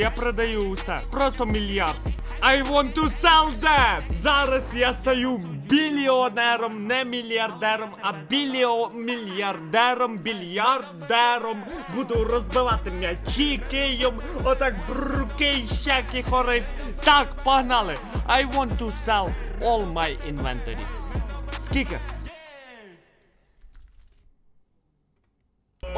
я продаю усе. Просто мільярд. I want to sell that! Зараз я стаю біліонером, не мільярдером, а біліомільярдером, більярдером. Буду розбивати м'ячі києм, отак брукей, щеки хорить. Так, погнали! I want to sell all my inventory. Скільки?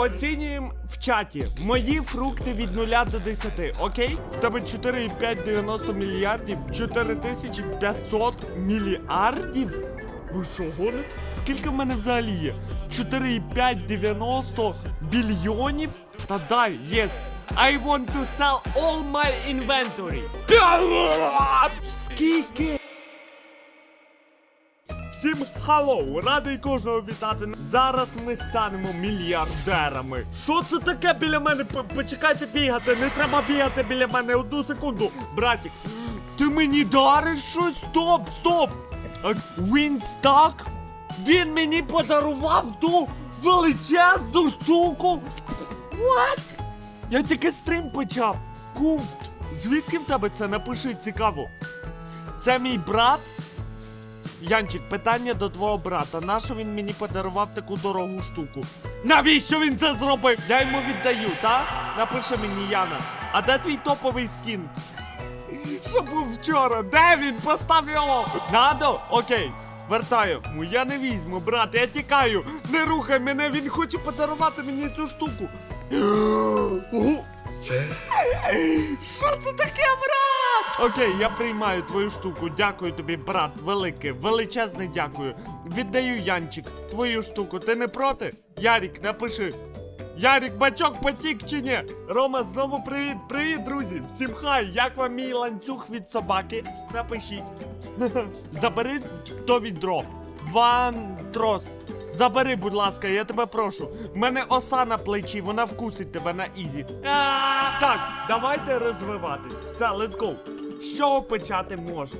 Оцінюємо в чаті мої фрукти від 0 до 10, окей? В тебе 4,590 мільярдів, 4500 мільярдів? Ви що, гоните? Скільки в мене взагалі є? 4,590 більйонів? Та дай, єс. I want to sell all my inventory. Скільки? Всім халлоу! Радий кожного вітати. Зараз ми станемо мільярдерами. Що це таке біля мене? Почекайте бігати, не треба бігати біля мене одну секунду. Братік, ти мені дариш щось? Стоп, стоп! А Вінстак? Він мені подарував ту величезну штуку. What? Я тільки стрім почав. Культ. Звідки в тебе це? Напиши цікаво. Це мій брат? Янчик, питання до твого брата. Нащо він мені подарував таку дорогу штуку? Навіщо він це зробив? Я йому віддаю, так? Напише мені Яна. А де твій топовий скін? Що був вчора? Де він? Постав його! Надо? Окей. Вертаю. Ну, Я не візьму, брат, я тікаю. Не рухай мене, він хоче подарувати мені цю штуку. Що це таке, брат? Окей, я приймаю твою штуку. Дякую тобі, брат. Велике, величезне дякую. Віддаю Янчик твою штуку. Ти не проти? Ярік, напиши. Ярік, бачок потік чи ні? Рома, знову привіт, привіт, друзі! Всім хай! Як вам мій ланцюг від собаки? Напишіть. Забери то відро. Ван трос. Забери, будь ласка, я тебе прошу. В мене оса на плечі, вона вкусить тебе на ізі. Так, давайте розвиватись. Все, let's go. З чого почати можу?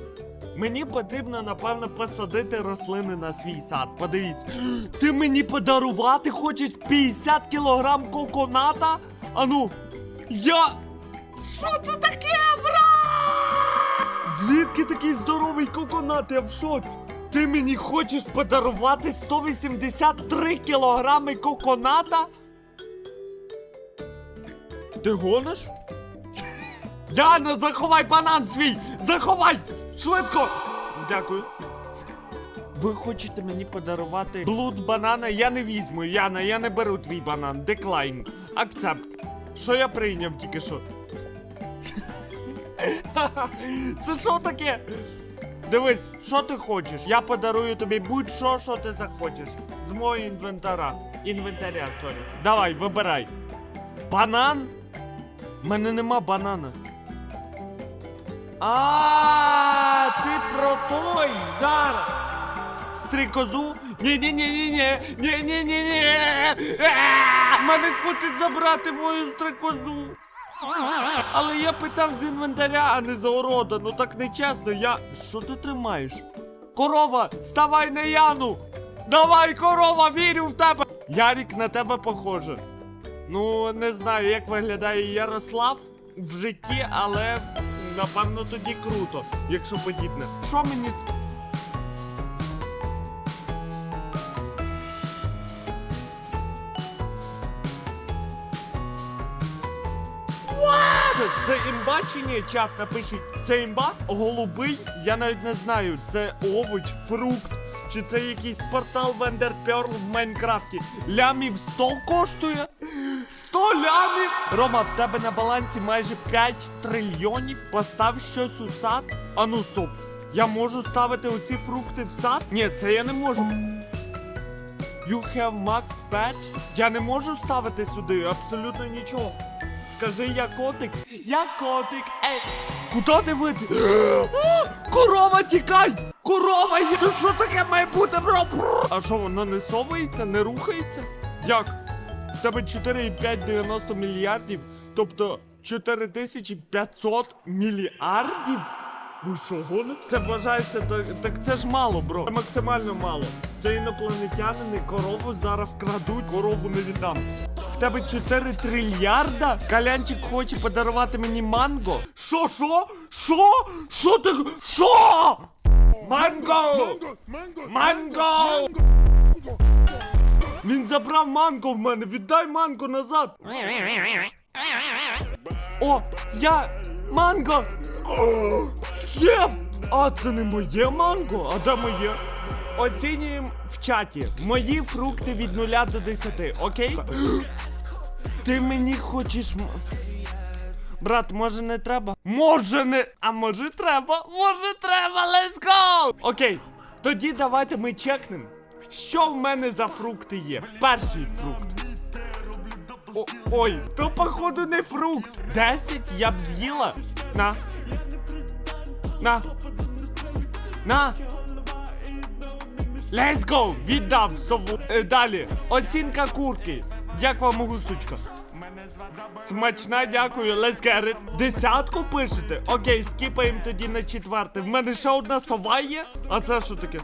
Мені потрібно, напевно, посадити рослини на свій сад. Подивіться. Ти мені подарувати хочеш 50 кілограм коконата? Ану, я. Що це таке, брат? Звідки такий здоровий коконат? Я в шоці. Ти мені хочеш подарувати 183 кілограми коконата? Ти гониш? Яна, заховай банан свій! Заховай! Швидко! Дякую. Ви хочете мені подарувати блуд банана? Я не візьму, Яна, я не беру твій банан. Деклайн. Акцепт. Що я прийняв тільки що? Це що таке? Дивись, що ти хочеш? Я подарую тобі будь-що, що ти захочеш. З мого інвентара. Інвентаря, сорі. Давай, вибирай. Банан? У мене нема банана. А, ти про той зараз. Стрикозу? Ні-ні-ні-ні-ні. Ні-ні-ні-ні. Мене хочуть забрати мою стрикозу. Але я питав з інвентаря, а не з огорода. Ну так нечесно, я. Що ти тримаєш? Корова, ставай на Яну! Давай, корова, вірю в тебе! Ярік на тебе похоже. Ну, не знаю, як виглядає Ярослав в житті, але напевно тоді круто, якщо подібне. Що мені. Це, це імба чи ні? Чат, напишіть. Це імба? Голубий? Я навіть не знаю. Це овоч, фрукт. Чи це якийсь портал Вендер Перл в Майнкрафті? Лямів 100 коштує? 100 лямів? Рома, в тебе на балансі майже 5 трильйонів. Постав щось у сад. А ну стоп. Я можу ставити оці фрукти в сад? Ні, це я не можу. You have max pet? Я не можу ставити сюди абсолютно нічого. Скажи, я котик. Я котик. Ей. Куди дивити? Корова тікай! Корова є! То що таке має бути? А що, воно не совується, не рухається? Як? В тебе 4,590 мільярдів, тобто 4500 мільярдів? Ви що, гоните? Це вважається, так, так це ж мало, бро. Це максимально мало. Це інопланетянини корову зараз вкрадуть, корову не віддам. В тебе 4 трильярда? Калянчик хоче подарувати мені манго. Що, що? Що? Що ти? Що? Манго! Манго! Він забрав манго в мене, віддай манго назад. О, я манго! Є! А це не моє манго, а де моє? Оцінюємо в чаті. Мої фрукти від 0 до 10, окей? Ти мені хочеш. Брат, може не треба? Може не. А може треба? Може треба, let's go! Окей, тоді давайте ми чекнемо. Що в мене за фрукти є? Перший фрукт. О, ой, то походу не фрукт. 10 я б з'їла. На. На. На. Let's go! Віддав сову. Е, далі. Оцінка курки. Як вам гусочка? Смачна, дякую, let's get it. Десятку пишете? Окей, скіпаємо тоді на четверте. В мене ще одна сова є. А це що таке?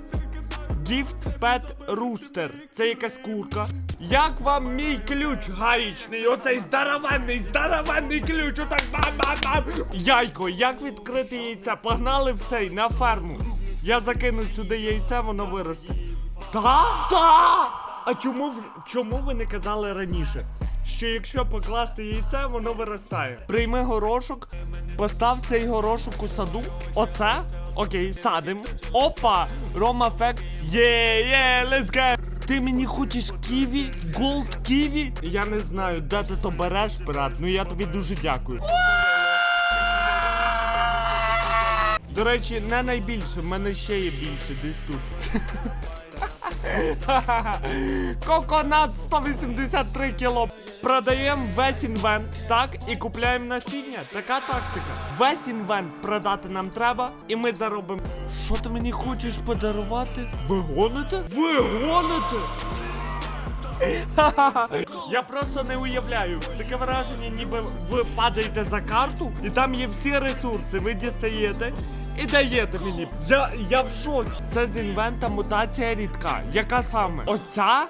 Gift Pet Rooster. Це якась курка. Як вам мій ключ гаїчний? Оцей здоровенний, здоровенний ключ. Отак бам-бам-бам. Яйко, як відкрити яйце? Погнали в цей на ферму. Я закину сюди яйце, воно виросте. Та? Та! А чому чому ви не казали раніше? Що якщо покласти яйце, воно виростає. Прийми горошок, постав цей горошок у саду. Оце? Окей, садим. Опа! Рома Facts. Є, є, let's! Ти мені хочеш ківі? Голд ківі? Я не знаю, де ти то береш, брат. Ну я тобі дуже дякую. До речі, не найбільше, в мене ще є більше десь тут. Коконат 183 кіло. Продаємо весь інвент, так, і купляємо насіння. Така тактика. Весь інвент продати нам треба, і ми заробимо. Що ти мені хочеш подарувати? Ви гоните? Ви гоните? Я просто не уявляю. Таке враження, ніби ви падаєте за карту, і там є всі ресурси. Ви дістаєте і даєте мені. Я, я в шокі. Це з інвента мутація рідка. Яка саме? Оця?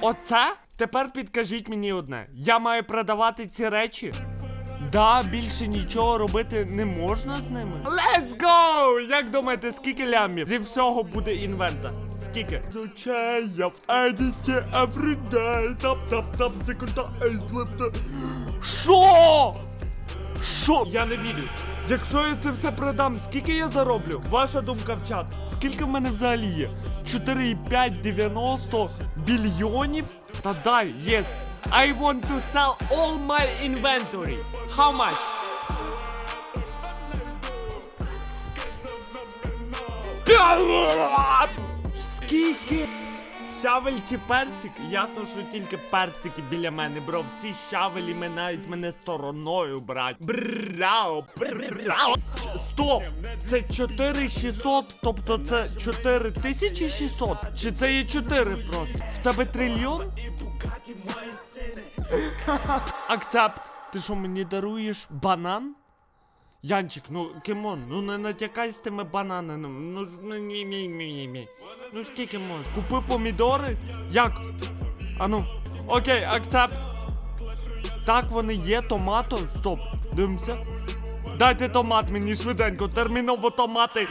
Оце? Тепер підкажіть мені одне. Я маю продавати ці речі? Да, більше нічого робити не можна з ними. Let's go! Як думаєте, скільки лямів? Зі всього буде інвента? Скільки? Звичай, я в едіті everyday. Тап тап тап секунда ейзлепта. Що? Що? Я не вірю. Якщо я це все продам, скільки я зароблю? Ваша думка в чат. Скільки в мене взагалі є? 4,590 більйонів? Та дай, yes. I want to sell all my inventory. How much? Скільки? Щавель чи персик? Ясно, що тільки персики біля мене, бро. Всі щавелі минають мене стороною, брать. Брао, брао. Стоп! Це 4600, тобто це 4600? Чи це є 4 просто? В тебе трильйон? Акцепт. Ти що мені даруєш банан? Янчик, ну кимон, ну не натякай з тими бананами. Ну ну, ні, ні, ні, ні. Ну скільки можеш? Купи помідори? Як? Ану. Окей, акцепт. Так, вони є, томато. Стоп. Дивимося. Дайте томат мені швиденько, терміново томати.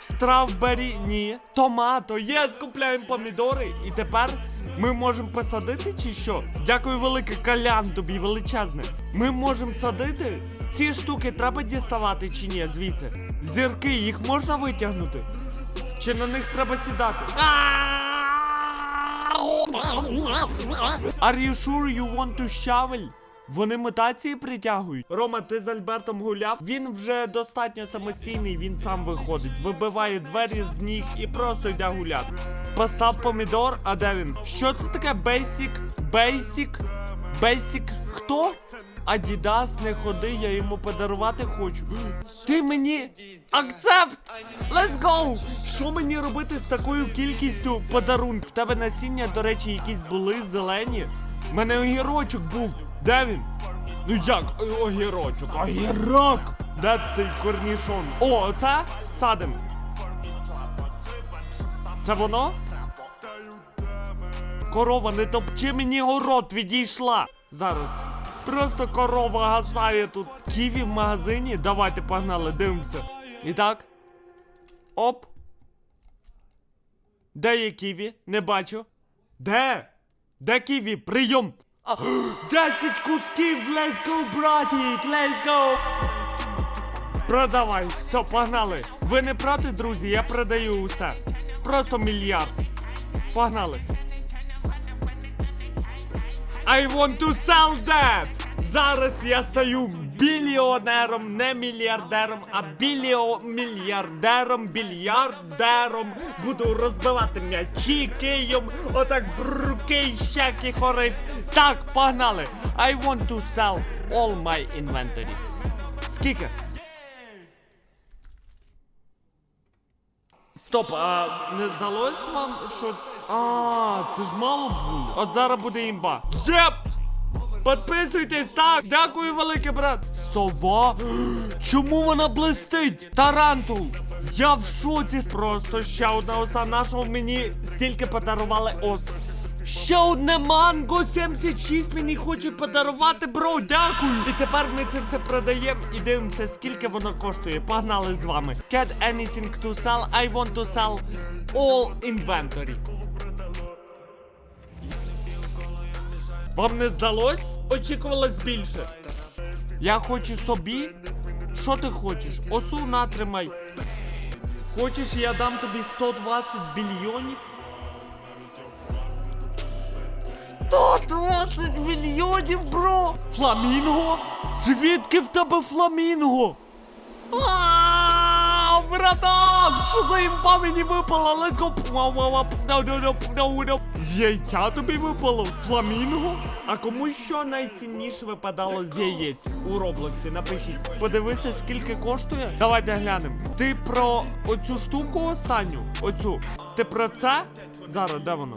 Стравбері, ні. Томато, є, скупляємо помідори. І тепер ми можемо посадити чи що? Дякую велике, калян тобі величезне. Ми можемо садити? Ці штуки треба діставати чи ні звідси? Зірки, їх можна витягнути? Чи на них треба сідати? Are you sure you want to shovel? Вони мутації притягують. Рома, ти з Альбертом гуляв? Він вже достатньо самостійний, він сам виходить, вибиває двері з ніг і просто йде гуляти. Постав помідор, а де він? Що це таке Basic? Basic? Basic хто? Адідас, не ходи, я йому подарувати хочу. Ти мені акцепт! Let's go! Що мені робити з такою кількістю подарунків? В тебе насіння, до речі, якісь були зелені. У мене огірочок був. Де він? Ну як огірочок? Огірок! Де цей корнішон? О, оце садим. Це воно? корова, не топчи мені город, відійшла. Зараз. Просто корова гасає тут. Ківі в магазині. Давайте погнали, дивимося. І так. Оп. Де є ківі? Не бачу. Де? Де ківі? Прийом! А, 10 кусків! Let's go, братік! Let's go! Продавай, все, погнали. Ви не проти, друзі, я продаю усе. Просто мільярд. Погнали. I want to sell that! Зараз я стаю біліонером, не мільярдером, а біліомільярдером, більярдером. Буду розбивати м'ячі києм, отак бруки, щеки хорить. Так, погнали. I want to sell all my inventory. Скільки? Стоп, а не здалось вам, що. А, це ж мало було. От зараз буде імба. Єп! Підписуйтесь, так! Дякую, великий брат! Сова? Чому вона блистить? Тарантул! Я в шоці! Просто ще одна оса нашого мені стільки подарували ос. Ще одне манго 76 мені хочуть подарувати, бро, дякую! І тепер ми це все продаємо і дивимося, скільки воно коштує. Погнали з вами. Get anything to sell, I want to sell all inventory. Вам не здалось? Очікувалось більше. Я хочу собі. Що ти хочеш? Осу натримай. Хочеш, я дам тобі 120 більйонів? 120 мільйонів, бро! Фламінго? Звідки в тебе фламінго? А, Братан! Що за імба мені випала? Let's go! Пф-ва, ва, ва, пф, no, no, no, пф, no, no. З яйця тобі випало? Фламінго? А кому що найцінніше випадало з яєць у Роблоксі? Напишіть. Подивися, скільки коштує. Давайте глянемо. Ти про оцю штуку останню? Оцю. Ти про це? Зараз, де воно?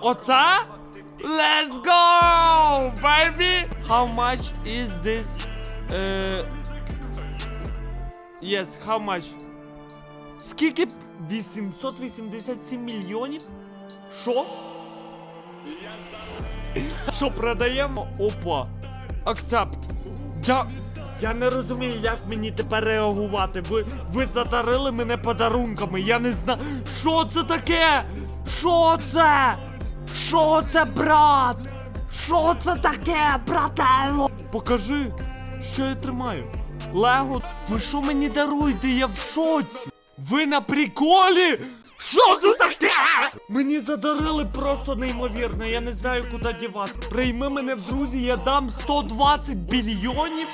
Оце? Let's go, baby! How much is this? Uh, yes, how much? Скільки? 887 мільйонів? Що? Що продаємо? Опа. Акцепт. Я. Я не розумію, як мені тепер реагувати. Ви, ви затарили мене подарунками. Я не знаю. Що це таке? Що це? Що це, брат? Що це таке, брателло? Покажи, що я тримаю. Лего, ви що мені даруєте? Я в шоці. Ви на приколі? Що це таке? Мені задарили просто неймовірно, я не знаю, куди дівати. Прийми мене в друзі, я дам 120 більйонів.